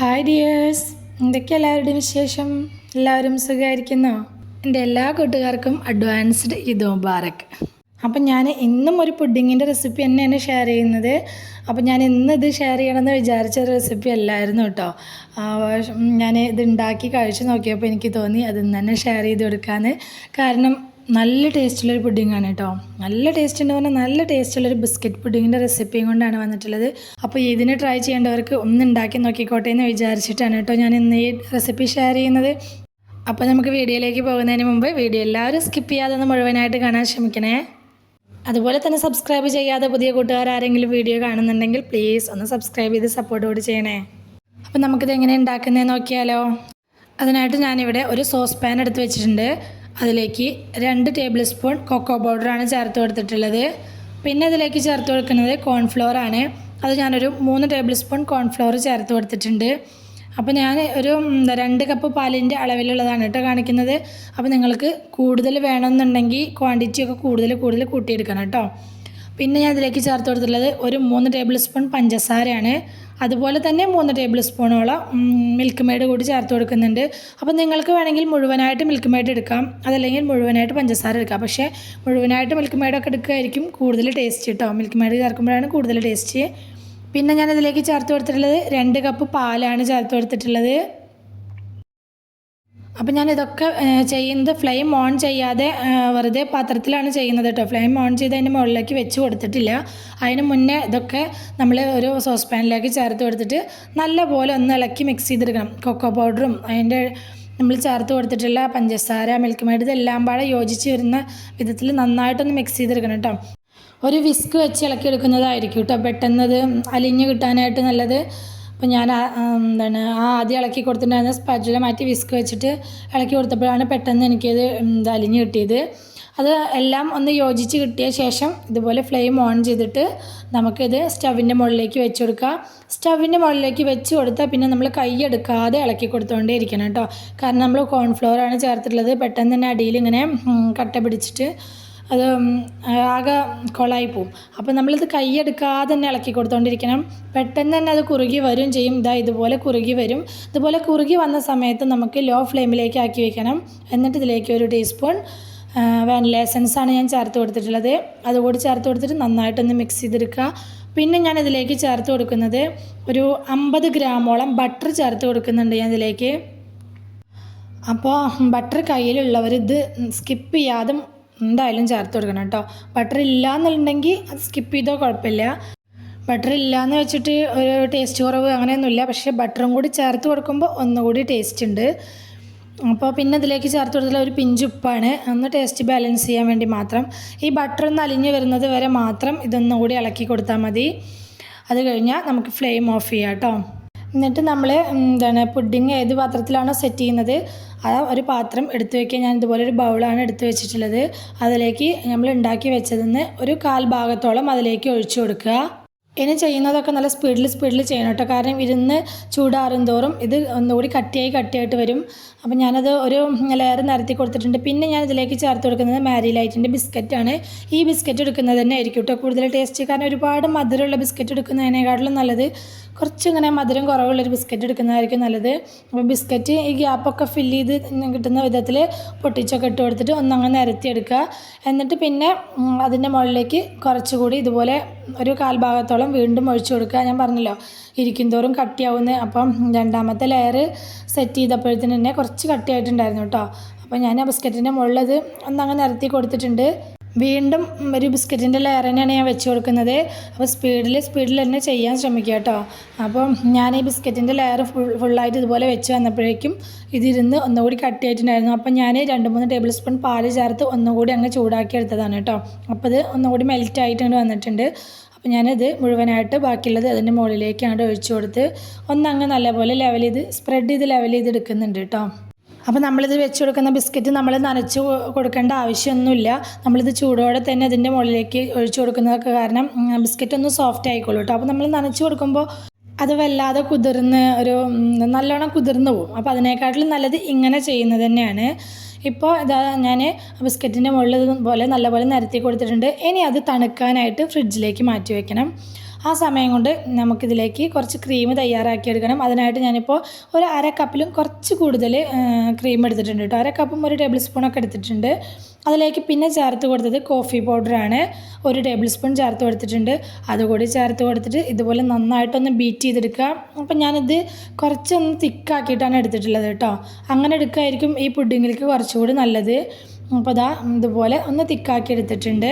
Hi dears എന്തൊക്കെ എല്ലാവരുടെയും വിശേഷം? എല്ലാവരും സുഖമായിരിക്കുന്നോ? എന്റെ എല്ലാ കൂട്ടുകാർക്കും അഡ്വാൻസ്ഡ് ഇത് മുബാറക്ക് അപ്പം ഞാൻ ഇന്നും ഒരു പുഡിങ്ങിന്റെ റെസിപ്പി തന്നെയാണ് ഷെയർ ചെയ്യുന്നത്. അപ്പം ഞാൻ ഇന്ന് ഇത് ഷെയർ ചെയ്യണമെന്ന് വിചാരിച്ച ഒരു റെസിപ്പി അല്ലായിരുന്നു കേട്ടോ. ഞാൻ ഇത് ഉണ്ടാക്കി കഴിച്ച് നോക്കിയപ്പോൾ എനിക്ക് തോന്നി അത് ഇന്ന് തന്നെ ഷെയർ ചെയ്ത് കൊടുക്കാമെന്ന് കാരണം നല്ല ടേസ്റ്റുള്ളൊരു പുഡിങ്ങാണ് കേട്ടോ നല്ല ടേസ്റ്റ് എന്ന് പറഞ്ഞാൽ നല്ല ടേസ്റ്റുള്ളൊരു ബിസ്ക്കറ്റ് പുഡിങ്ങിന്റെ റെസിപ്പിയും കൊണ്ടാണ് വന്നിട്ടുള്ളത്. അപ്പോൾ ഇതിനെ ട്രൈ ചെയ്യേണ്ടവർക്ക് ഒന്ന് ഉണ്ടാക്കി നോക്കിക്കോട്ടെ എന്ന് വിചാരിച്ചിട്ടാണ് കേട്ടോ ഞാൻ ഇന്ന് ഈ റെസിപ്പി ഷെയർ ചെയ്യുന്നത്. അപ്പോൾ നമുക്ക് വീഡിയോയിലേക്ക് പോകുന്നതിന് മുമ്പ് വീഡിയോ എല്ലാവരും സ്കിപ്പ് ചെയ്യാതെ ഒന്ന് മുഴുവനായിട്ട് കാണാൻ ശ്രമിക്കണേ. അതുപോലെ തന്നെ സബ്സ്ക്രൈബ് ചെയ്യാതെ പുതിയ കൂട്ടുകാർ ആരെങ്കിലും വീഡിയോ കാണുന്നുണ്ടെങ്കിൽ പ്ലീസ് ഒന്ന് സബ്സ്ക്രൈബ് ചെയ്ത് സപ്പോർട്ട് കൂടി ചെയ്യണേ. അപ്പോൾ നമുക്കിത് എങ്ങനെ ഉണ്ടാക്കുന്നതെന്ന് നോക്കിയാലോ. അതിനായിട്ട് ഞാനിവിടെ ഒരു സോസ് പാൻ എടുത്ത് വെച്ചിട്ടുണ്ട്. അതിലേക്ക് രണ്ട് ടേബിൾ സ്പൂൺ കൊക്കോ പൗഡറാണ് ചേർത്ത് കൊടുത്തിട്ടുള്ളത്. പിന്നെ അതിലേക്ക് ചേർത്ത് കൊടുക്കുന്നത് കോൺഫ്ലോർ ആണ്. അത് ഞാനൊരു മൂന്ന് ടേബിൾ സ്പൂൺ കോൺഫ്ലോർ ചേർത്ത് കൊടുത്തിട്ടുണ്ട്. അപ്പോൾ ഞാൻ ഒരു രണ്ട് കപ്പ് പാലിന്റെ അളവിലുള്ളതാണ് കേട്ടോ കാണിക്കുന്നത്. അപ്പോൾ നിങ്ങൾക്ക് കൂടുതൽ വേണമെന്നുണ്ടെങ്കിൽ ക്വാണ്ടിറ്റി ഒക്കെ കൂടുതൽ കൂടുതൽ കൂട്ടിയെടുക്കണം കേട്ടോ. പിന്നെ ഞാൻ ഇതിലേക്ക് ചേർത്ത് കൊടുത്തിട്ടുള്ളത് ഒരു മൂന്ന് ടേബിൾ സ്പൂൺ പഞ്ചസാരയാണ്. അതുപോലെ തന്നെ മൂന്ന് ടേബിൾ സ്പൂണോളം മിൽക്ക് മെയ്ഡ് കൂടി ചേർത്ത് കൊടുക്കുന്നുണ്ട്. അപ്പോൾ നിങ്ങൾക്ക് വേണമെങ്കിൽ മുഴുവനായിട്ട് മിൽക്ക് മെയ്ഡ് എടുക്കാം. അതല്ലെങ്കിൽ മുഴുവനായിട്ട് പഞ്ചസാര എടുക്കാം. പക്ഷേ മുഴുവനായിട്ട് മിൽക്ക് മെയ്ഡൊക്കെ എടുക്കുകയായിരിക്കും കൂടുതൽ ടേസ്റ്റ് കേട്ടോ മിൽക്ക് മെയ്ഡ് ചേർക്കുമ്പോഴാണ് കൂടുതൽ ടേസ്റ്റ് പിന്നെ ഞാൻ ഇതിലേക്ക് ചേർത്ത് കൊടുത്തിട്ടുള്ളത് രണ്ട് കപ്പ് പാലാണ് ചേർത്ത് കൊടുത്തിട്ടുള്ളത്. അപ്പം ഞാൻ ഇതൊക്കെ ഏഹ്, ചെയ്യുന്നത് ഫ്ലെയിം ഓൺ ചെയ്യാതെ വെറുതെ പാത്രത്തിലാണ് ചെയ്യുന്നത് കേട്ടോ. ഫ്ലെയിം ഓൺ ചെയ്ത് അതിന്റെ മുകളിലേക്ക് വെച്ച് കൊടുത്തിട്ടില്ല. അതിന് മുന്നേ ഇതൊക്കെ നമ്മൾ ഒരു സോസ് പാനിലേക്ക് ചേർത്ത് കൊടുത്തിട്ട് നല്ലപോലെ ഒന്ന് ഇളക്കി മിക്സ് ചെയ്തെടുക്കണം. കൊക്കോ പൗഡറും അതിന്റെ നമ്മൾ ചേർത്ത് കൊടുത്തിട്ടുള്ള പഞ്ചസാര മിൽക്ക് മെയ്ഡ് ഇതെല്ലാം പാടെ യോജിച്ച് വരുന്ന വിധത്തിൽ നന്നായിട്ടൊന്ന് മിക്സ് ചെയ്തെടുക്കണം കേട്ടോ. ഒരു വിസ്ക് വെച്ച് ഇളക്കി എടുക്കുന്നതായിരിക്കും കേട്ടോ. പെട്ടെന്നത് അലിഞ്ഞ് കിട്ടാനായിട്ട് നല്ലത്. അപ്പോൾ ഞാൻ എന്താണ് ആ ആദ്യം ഇളക്കി കൊടുത്തിട്ടുണ്ടായിരുന്ന സ്പാച്ചുല മാറ്റി വിസ്ക് വെച്ചിട്ട് ഇളക്കി കൊടുത്തപ്പോഴാണ് പെട്ടെന്ന് എനിക്കത് ഇത് അലിഞ്ഞ് കിട്ടിയത്. അത് എല്ലാം ഒന്ന് യോജിച്ച് കിട്ടിയ ശേഷം ഇതുപോലെ ഫ്ലെയിം ഓൺ ചെയ്തിട്ട് നമുക്കിത് സ്റ്റവിന്റെ മുകളിലേക്ക് വെച്ച് കൊടുക്കുക. സ്റ്റവിന്റെ മുകളിലേക്ക് വെച്ച് കൊടുത്താൽ പിന്നെ നമ്മൾ കൈ എടുക്കാതെ ഇളക്കി കൊടുത്തുകൊണ്ടേ ഇരിക്കണം കേട്ടോ. കാരണം നമ്മൾ കോൺഫ്ലോറാണ് ചേർത്തിട്ടുള്ളത്. പെട്ടെന്ന് തന്നെ അടിയിൽ ഇങ്ങനെ കട്ട പിടിച്ചിട്ട് അത് ആകെ കൊളായി പോവും. അപ്പോൾ നമ്മളിത് കൈയ്യെടുക്കാതെ തന്നെ ഇളക്കി കൊടുത്തുകൊണ്ടിരിക്കണം പെട്ടെന്ന് തന്നെ അത് കുറുകി വരും ചെയ്യും. ഇതാ ഇതുപോലെ കുറുകി വരും. ഇതുപോലെ കുറുകി വന്ന സമയത്ത് നമുക്ക് ലോ ഫ്ലെയിമിലേക്ക് ആക്കി വെക്കണം. എന്നിട്ട് ഇതിലേക്ക് ഒരു ടീസ്പൂൺ വാനില എസൻസ് ആണ് ഞാൻ ചേർത്ത് കൊടുത്തിട്ടുള്ളത്. അതുകൂടി ചേർത്ത് കൊടുത്തിട്ട് നന്നായിട്ടൊന്ന് മിക്സ് ചെയ്തെടുക്കുക. പിന്നെ ഞാൻ ഇതിലേക്ക് ചേർത്ത് കൊടുക്കുന്നത് ഒരു അമ്പത് ഗ്രാമോളം ബട്ടർ ചേർത്ത് കൊടുക്കുന്നുണ്ട് ഞാൻ ഇതിലേക്ക്. അപ്പോൾ ബട്ടർ കയ്യിലുള്ളവർ ഇത് സ്കിപ്പ് ചെയ്യാതെ എന്തായാലും ചേർത്ത് കൊടുക്കണം കേട്ടോ. ബട്ടർ ഇല്ല എന്നുണ്ടെങ്കിൽ അത് സ്കിപ്പ് ചെയ്തോ കുഴപ്പമില്ല. ബട്ടർ ഇല്ല എന്ന് വെച്ചിട്ട് ഒരു ടേസ്റ്റ് കുറവ് അങ്ങനെയൊന്നുമില്ല. പക്ഷേ ബട്ടറും കൂടി ചേർത്ത് കൊടുക്കുമ്പോൾ ഒന്നുകൂടി ടേസ്റ്റ് ഉണ്ട്. അപ്പോൾ പിന്നെ ഇതിലേക്ക് ചേർത്ത് കൊടുത്തുള്ള ഒരു പിഞ്ച് ഉപ്പാണ്. ഒന്ന് ടേസ്റ്റ് ബാലൻസ് ചെയ്യാൻ വേണ്ടി മാത്രം. ഈ ബട്ടർ ഒന്ന് അലിഞ്ഞ് വരുന്നത് വരെ മാത്രം ഇതൊന്നും കൂടി ഇളക്കി കൊടുത്താൽ മതി. അത് കഴിഞ്ഞാൽ നമുക്ക് ഫ്ലെയിം ഓഫ് ചെയ്യാം കേട്ടോ. എന്നിട്ട് നമ്മൾ എന്താണ് പുഡിങ് ഏത് പാത്രത്തിലാണോ സെറ്റ് ചെയ്യുന്നത് ആ ഒരു പാത്രം എടുത്തു വയ്ക്കാൻ ഞാൻ ഇതുപോലെ ഒരു ബൗളാണ് എടുത്തു വെച്ചിട്ടുള്ളത്. അതിലേക്ക് നമ്മൾ ഉണ്ടാക്കി വെച്ചതെന്ന് ഒരു കാൽ ഭാഗത്തോളം അതിലേക്ക് ഒഴിച്ചു കൊടുക്കുക. ഇനി ചെയ്യുന്നതൊക്കെ നല്ല സ്പീഡിൽ സ്പീഡിൽ ചെയ്യണം കേട്ടോ കാരണം ഇരുന്ന് ചൂടാറും തോറും ഇത് ഒന്നുകൂടി കട്ടിയായി കട്ടിയായിട്ട് വരും. അപ്പം ഞാനത് ഒരു ലെയർ നിരത്തി കൊടുത്തിട്ടുണ്ട്. പിന്നെ ഞാൻ ഇതിലേക്ക് ചേർത്ത് കൊടുക്കുന്നത് മാരി ലൈറ്റിന്റെ ബിസ്ക്കറ്റാണ് ഈ ബിസ്ക്കറ്റ് എടുക്കുന്നത് തന്നെ ആയിരിക്കും കേട്ടോ കൂടുതൽ ടേസ്റ്റ് കാരണം ഒരുപാട് മധുരമുള്ള ബിസ്ക്കറ്റ് എടുക്കുന്നതിനേക്കാട്ടിലും നല്ലത് കുറച്ചിങ്ങനെ മധുരം കുറവുള്ളൊരു ബിസ്ക്കറ്റ് എടുക്കുന്നതായിരിക്കും നല്ലത്. അപ്പോൾ ബിസ്ക്കറ്റ് ഈ ഗ്യാപ്പൊക്കെ ഫില്ല് ചെയ്ത് കിട്ടുന്ന വിധത്തിൽ പൊട്ടിച്ചൊക്കെ ഇട്ട് കൊടുത്തിട്ട് ഒന്നങ്ങനെ നിരത്തിയെടുക്കുക. എന്നിട്ട് പിന്നെ അതിന്റെ മുകളിലേക്ക് കുറച്ചുകൂടി ഇതുപോലെ ഒരു കാൽഭാഗത്തോളം വീണ്ടും ഒഴിച്ചു കൊടുക്കുക. ഞാൻ പറഞ്ഞല്ലോ ഇരിക്കും തോറും കട്ടിയാവുന്ന അപ്പം രണ്ടാമത്തെ ലെയർ സെറ്റ് ചെയ്തപ്പോഴത്തേന് തന്നെ കുറച്ച് കട്ടിയായിട്ടുണ്ടായിരുന്നു കേട്ടോ. അപ്പോൾ ഞാൻ ആ ബിസ്ക്കറ്റിന്റെ മുകളിലത് ഒന്നങ്ങ് നിരത്തി കൊടുത്തിട്ടുണ്ട്. വീണ്ടും ഒരു ബിസ്ക്കറ്റിന്റെ ലെയർ തന്നെയാണ് ഞാൻ വെച്ച് കൊടുക്കുന്നത്. അപ്പോൾ സ്പീഡിൽ സ്പീഡിൽ തന്നെ ചെയ്യാൻ ശ്രമിക്കുക കേട്ടോ. അപ്പം ഞാൻ ഈ ബിസ്ക്കറ്റിന്റെ ലെയർ ഫുൾ ഫുള്ളായിട്ട് ഇതുപോലെ വെച്ച് വന്നപ്പോഴേക്കും ഇതിരുന്ന് ഒന്നുകൂടി കട്ടിയായിട്ടുണ്ടായിരുന്നു. അപ്പം ഞാൻ രണ്ട് മൂന്ന് ടേബിൾ സ്പൂൺ പാൽ ചേർത്ത് ഒന്നുകൂടി അങ്ങ് ചൂടാക്കി എടുത്തതാണ് കേട്ടോ. അപ്പോൾ ഇത് ഒന്നുകൂടി മെൽറ്റ് ആയിട്ട് ഇങ്ങോട്ട് വന്നിട്ടുണ്ട്. അപ്പോൾ ഞാനിത് മുഴുവനായിട്ട് ബാക്കിയുള്ളത് അതിന്റെ മുകളിലേക്കാണ് ഒഴിച്ചു കൊടുത്ത് ഒന്നങ്ങ് നല്ലപോലെ ലെവൽ ചെയ്ത് സ്പ്രെഡ് ചെയ്ത് ലെവൽ ചെയ്ത് എടുക്കുന്നുണ്ട് കേട്ടോ. അപ്പോൾ നമ്മളിത് വെച്ച് കൊടുക്കുന്ന ബിസ്ക്കറ്റ് നമ്മൾ നനച്ച് കൊടുക്കേണ്ട ആവശ്യമൊന്നുമില്ല. നമ്മളിത് ചൂടോടെ തന്നെ അതിന്റെ മുകളിലേക്ക് ഒഴിച്ചു കൊടുക്കുന്നതൊക്കെ കാരണം ബിസ്ക്കറ്റ് ഒന്ന് സോഫ്റ്റ് ആയിക്കോളൂ കേട്ടോ അപ്പോൾ നമ്മൾ നനച്ച് കൊടുക്കുമ്പോൾ അത് വല്ലാതെ കുതിർന്ന് ഒരു നല്ലോണം കുതിർന്ന് പോകും അപ്പോൾ അതിനേക്കാട്ടിലും നല്ലത് ഇങ്ങനെ ചെയ്യുന്നത് തന്നെയാണ്. ഇപ്പോൾ ഇതാ ഞാൻ ബിസ്ക്കറ്റിന്റെ മുകളിൽ പോലെ നല്ലപോലെ നിരത്തി കൊടുത്തിട്ടുണ്ട്. ഇനി അത് തണുക്കാനായിട്ട് ഫ്രിഡ്ജിലേക്ക് മാറ്റി വെക്കണം. ആ സമയം കൊണ്ട് നമുക്കിതിലേക്ക് കുറച്ച് ക്രീം തയ്യാറാക്കി എടുക്കണം അതിനായിട്ട് ഞാനിപ്പോൾ ഒരു അര കപ്പിലും കുറച്ച് കൂടുതൽ ക്രീം എടുത്തിട്ടുണ്ട് കേട്ടോ അര കപ്പും ഒരു ടേബിൾ സ്പൂണൊക്കെ എടുത്തിട്ടുണ്ട്. അതിലേക്ക് പിന്നെ ചേർത്ത് കൊടുത്തത് കോഫി പൗഡറാണ് ഒരു ടേബിൾ സ്പൂൺ ചേർത്ത് കൊടുത്തിട്ടുണ്ട്. അതുകൂടി ചേർത്ത് കൊടുത്തിട്ട് ഇതുപോലെ നന്നായിട്ടൊന്ന് ബീറ്റ് ചെയ്തെടുക്കുക. അപ്പം ഞാനിത് കുറച്ചൊന്ന് തിക്കാക്കിയിട്ടാണ് എടുത്തിട്ടുള്ളത് കേട്ടോ അങ്ങനെ എടുക്കുമായിരിക്കും ഈ പുഡിങ്ങിലേക്ക് കുറച്ചുകൂടി നല്ലത്. അപ്പോൾ ഇതാ ഇതുപോലെ ഒന്ന് തിക്കാക്കി എടുത്തിട്ടുണ്ട്.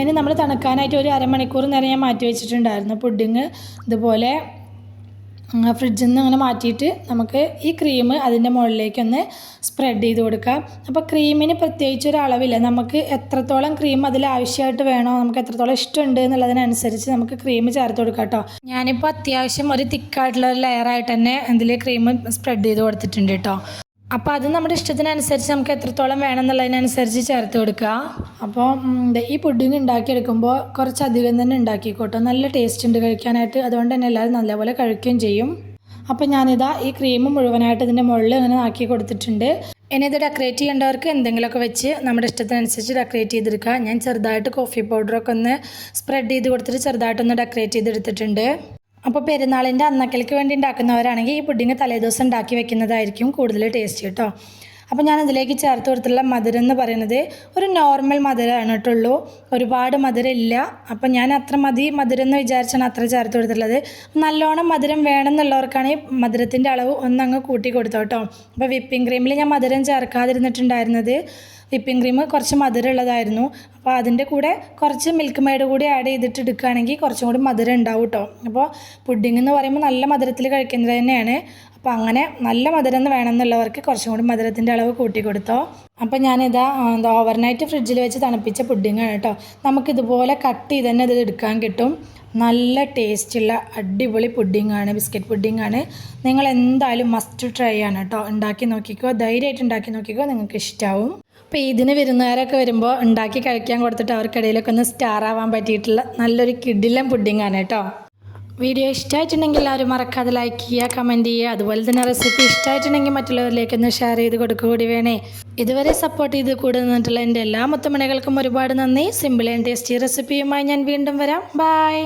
ഇനി നമ്മൾ തണുക്കാനായിട്ട് ഒരു അരമണിക്കൂർ നേരം ഞാൻ മാറ്റി വെച്ചിട്ടുണ്ടായിരുന്നു. പുഡിങ് ഇതുപോലെ ഫ്രിഡ്ജിൽ നിന്ന് അങ്ങനെ മാറ്റിയിട്ട് നമുക്ക് ഈ ക്രീം അതിന്റെ മുകളിലേക്കൊന്ന് സ്പ്രെഡ് ചെയ്ത് കൊടുക്കാം. അപ്പോൾ ക്രീമിന് പ്രത്യേകിച്ച് ഒരു അളവില്ല. നമുക്ക് എത്രത്തോളം ക്രീം അതിൽ ആവശ്യമായിട്ട് വേണോ നമുക്ക് എത്രത്തോളം ഇഷ്ടമുണ്ട് എന്നുള്ളതിനനുസരിച്ച് നമുക്ക് ക്രീം ചേർത്ത് കൊടുക്കാം കേട്ടോ. ഞാനിപ്പോൾ അത്യാവശ്യം ഒരു തിക്കായിട്ടുള്ള ഒരു ലെയറായിട്ട് തന്നെ ഇതിൽ ക്രീം സ്പ്രെഡ് ചെയ്ത് കൊടുത്തിട്ടുണ്ട് കേട്ടോ. അപ്പോൾ അത് നമ്മുടെ ഇഷ്ടത്തിനനുസരിച്ച് നമുക്ക് എത്രത്തോളം വേണം എന്നുള്ളതിനനുസരിച്ച് ചേർത്ത് കൊടുക്കുക. അപ്പോൾ ഈ പുഡിങ് ഉണ്ടാക്കിയെടുക്കുമ്പോൾ കുറച്ചധികം തന്നെ ഉണ്ടാക്കിക്കോട്ടോ. നല്ല ടേസ്റ്റ് ഉണ്ട് കഴിക്കാനായിട്ട്. അതുകൊണ്ട് തന്നെ എല്ലാവരും നല്ലപോലെ കഴിക്കുകയും ചെയ്യും. അപ്പോൾ ഞാനിതാ ഈ ക്രീം മുഴുവനായിട്ട് ഇതിന്റെ മുകളിൽ ഇങ്ങനെ ആക്കി കൊടുത്തിട്ടുണ്ട്. ഇനി ഇത് ഡെക്കറേറ്റ് ചെയ്യേണ്ടവർക്ക് എന്തെങ്കിലുമൊക്കെ വെച്ച് നമ്മുടെ ഇഷ്ടത്തിനനുസരിച്ച് ഡെക്കറേറ്റ് ചെയ്തെടുക്കുക. ഞാൻ ചെറുതായിട്ട് കോഫി പൗഡറൊക്കെ ഒന്ന് സ്പ്രെഡ് ചെയ്ത് കൊടുത്തിട്ട് ചെറുതായിട്ടൊന്ന് ഡെക്കറേറ്റ് ചെയ്തെടുത്തിട്ടുണ്ട്. അപ്പോൾ പെരുന്നാളിന്റെ അന്നക്കലയ്ക്ക് വേണ്ടി ഉണ്ടാക്കുന്നവരാണെങ്കിൽ ഈ പുഡിങ് തലേദിവസം ഉണ്ടാക്കി വെക്കുന്നതായിരിക്കും കൂടുതൽ ടേസ്റ്റ് കേട്ടോ. അപ്പോൾ ഞാൻ അതിലേക്ക് ചേർത്ത് കൊടുത്തുള്ള മധുരം എന്ന് പറയുന്നത് ഒരു നോർമൽ മധുരമാണ് കേട്ടുള്ളൂ ഒരുപാട് മധുരം ഇല്ല അപ്പോൾ ഞാൻ അത്ര മതി മധുരം എന്ന് വിചാരിച്ചാണ് അത്ര ചേർത്ത് കൊടുത്തിട്ടുള്ളത്. നല്ലോണം മധുരം വേണമെന്നുള്ളവർക്കാണെങ്കിൽ മധുരത്തിന്റെ അളവ് ഒന്നങ്ങ് കൂട്ടി കൊടുത്തോ കേട്ടോ. അപ്പോൾ വിപ്പിംഗ് ക്രീമിൽ ഞാൻ മധുരം ചേർക്കാതിരുന്നിട്ടുണ്ടായിരുന്നത്. വിപ്പിംഗ് ക്രീം കുറച്ച് മധുരമുള്ളതായിരുന്നു. അപ്പോൾ അതിന്റെ കൂടെ കുറച്ച് മിൽക്ക് മെയ്ഡ് കൂടി ആഡ് ചെയ്തിട്ട് എടുക്കുകയാണെങ്കിൽ കുറച്ചും കൂടി മധുരം ഉണ്ടാവും കേട്ടോ. അപ്പോൾ പുഡിംഗ് എന്ന് പറയുമ്പോൾ നല്ല മധുരത്തിൽ കഴിക്കുന്നത് തന്നെയാണ്. അപ്പോൾ അങ്ങനെ നല്ല മധുരം എന്ന് വേണമെന്നുള്ളവർക്ക് കുറച്ചും കൂടി മധുരത്തിന്റെ അളവ് കൂട്ടി കൊടുത്തോ. അപ്പോൾ ഞാനിതാ എന്താ ഓവർനൈറ്റ് ഫ്രിഡ്ജിൽ വെച്ച് തണുപ്പിച്ച പുഡിങ്ങാണ് കേട്ടോ. നമുക്കിതുപോലെ കട്ട് ചെയ്ത് തന്നെ ഇത് എടുക്കാൻ കിട്ടും. നല്ല ടേസ്റ്റുള്ള അടിപൊളി പുഡിങ്ങാണ് ബിസ്ക്കറ്റ് പുഡിങ്ങാണ് നിങ്ങൾ എന്തായാലും മസ്റ്റ് ട്രൈ ആണ് കേട്ടോ. ഉണ്ടാക്കി നോക്കിക്കോ ധൈര്യമായിട്ട് ഉണ്ടാക്കി നോക്കിക്കോ നിങ്ങൾക്ക് ഇഷ്ടമാവും അപ്പോൾ ഇതിന് വിരുന്നുകാരൊക്കെ വരുമ്പോൾ ഉണ്ടാക്കി കഴിക്കാൻ കൊടുത്തിട്ട് അവർക്കിടയിലൊക്കെ ഒന്ന് സ്റ്റാർ ആവാൻ പറ്റിയിട്ടുള്ള നല്ലൊരു കിഡിലം പുഡിങ്ങാണ് കേട്ടോ. വീഡിയോ ഇഷ്ടമായിട്ടുണ്ടെങ്കിൽ എല്ലാവരും മറക്കാതെ ലൈക്ക് ചെയ്യുക കമന്റ് ചെയ്യുക. അതുപോലെ തന്നെ റെസിപ്പി ഇഷ്ടമായിട്ടുണ്ടെങ്കിൽ മറ്റുള്ളവരിലേക്ക് ഒന്ന് ഷെയർ ചെയ്ത് കൊടുക്കുക കൂടി വേണേ. ഇതുവരെ സപ്പോർട്ട് ചെയ്ത് കൂടെ നിന്നിട്ടുള്ള എന്റെ എല്ലാ മുത്തമണികൾക്കും ഒരുപാട് നന്ദി. സിമ്പിൾ ആൻഡ് ടേസ്റ്റി റെസിപ്പിയുമായി ഞാൻ വീണ്ടും വരാം. ബൈ